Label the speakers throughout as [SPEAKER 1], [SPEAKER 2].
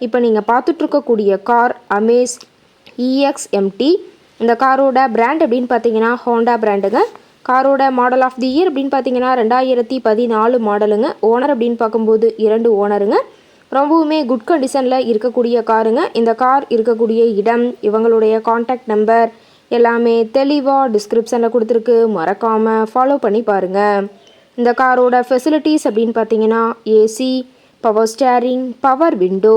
[SPEAKER 1] இப்போ நீங்கள் பார்த்துட்ருக்கக்கூடிய கார் அமேஸ் இஎக்ஸ் எம்டி இந்த காரோட பிராண்ட் அப்படின்னு பார்த்தீங்கன்னா ஹோண்டா பிராண்டுங்க காரோட மாடல் ஆஃப் தி இயர் அப்படின்னு பார்த்தீங்கன்னா ரெண்டாயிரத்தி பதினாலு மாடலுங்க ஓனர் அப்படின்னு பார்க்கும்போது இரண்டு ஓனருங்க ரொம்பவுமே குட் கண்டிஷனில் இருக்கக்கூடிய காருங்க. இந்த கார் இருக்கக்கூடிய இடம் இவங்களுடைய காண்டாக்ட் நம்பர் எல்லாமே தெளிவாக டிஸ்கிரிப்ஷனில் கொடுத்துருக்கு. மறக்காமல் ஃபாலோ பண்ணி பாருங்கள் இந்த காரோட ஃபெசிலிட்டிஸ் அப்படின்னு பார்த்தீங்கன்னா AC power steering power window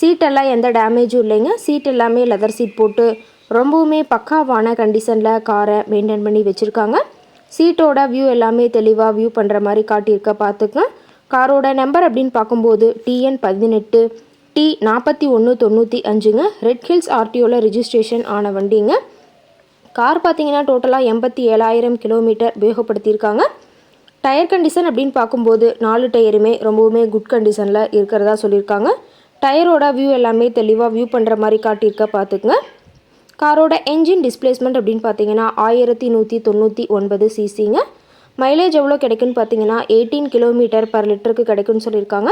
[SPEAKER 1] சீட்டெல்லாம் எந்த டேமேஜும் இல்லைங்க. சீட் எல்லாமே லெதர் சீட் போட்டு ரொம்பவுமே பக்காவான கண்டிஷனில் காரை மெயின்டைன் பண்ணி வச்சுருக்காங்க. சீட்டோட வியூ எல்லாமே தெளிவாக வியூ பண்ணுற மாதிரி காட்டியிருக்க பார்த்துக்கங்க காரோட நம்பர் அப்படின்னு பார்க்கும்போது டிஎன் பதினெட்டு டி நாற்பத்தி ஒன்று தொண்ணூற்றி அஞ்சுங்க. ரெட் ஹில்ஸ் ஆர்டிஓவில் ரிஜிஸ்ட்ரேஷன் ஆன வண்டிங்க. கார் பார்த்தீங்கன்னா டோட்டலாக எண்பத்தி ஏழாயிரம் கிலோமீட்டர் உபயோகப்படுத்தியிருக்காங்க. டயர் கண்டிஷன் அப்படின்னு பார்க்கும்போது நாலு டயருமே ரொம்பவுமே குட் கண்டிஷனில் இருக்கிறதா சொல்லியிருக்காங்க. டயரோட வியூ எல்லாமே தெளிவாக வியூ பண்ணுற மாதிரி காட்டியிருக்க பார்த்துக்குங்க. காரோட என்ஜின் டிஸ்பிளேஸ்மெண்ட் அப்படின்னு பார்த்தீங்கன்னா ஆயிரத்தி நூற்றி தொண்ணூற்றி ஒன்பது சிசிங்க மைலேஜ் எவ்வளோ கிடைக்குன்னு பார்த்தீங்கன்னா எயிட்டீன் கிலோமீட்டர் பர் லிட்டருக்கு கிடைக்குன்னு சொல்லியிருக்காங்க.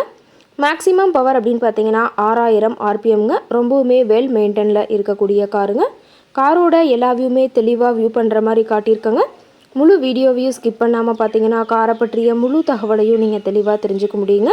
[SPEAKER 1] மேக்ஸிமம் பவர் அப்படின்னு பார்த்தீங்கன்னா ஆறாயிரம் ஆர்பிஎம்ங்க ரொம்பவுமே வெல் மெயின்டெனில் இருக்கக்கூடிய காருங்க. காரோட எல்லா வியூமே தெளிவாக வியூ பண்ணுற மாதிரி காட்டியிருக்காங்க. முழு வீடியோவையும் ஸ்கிப் பண்ணாமல் பார்த்தீங்கன்னா காரை பற்றிய முழு தகவலையும் நீங்கள் தெளிவாக தெரிஞ்சுக்க முடியுங்க.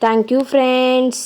[SPEAKER 1] Thank you friends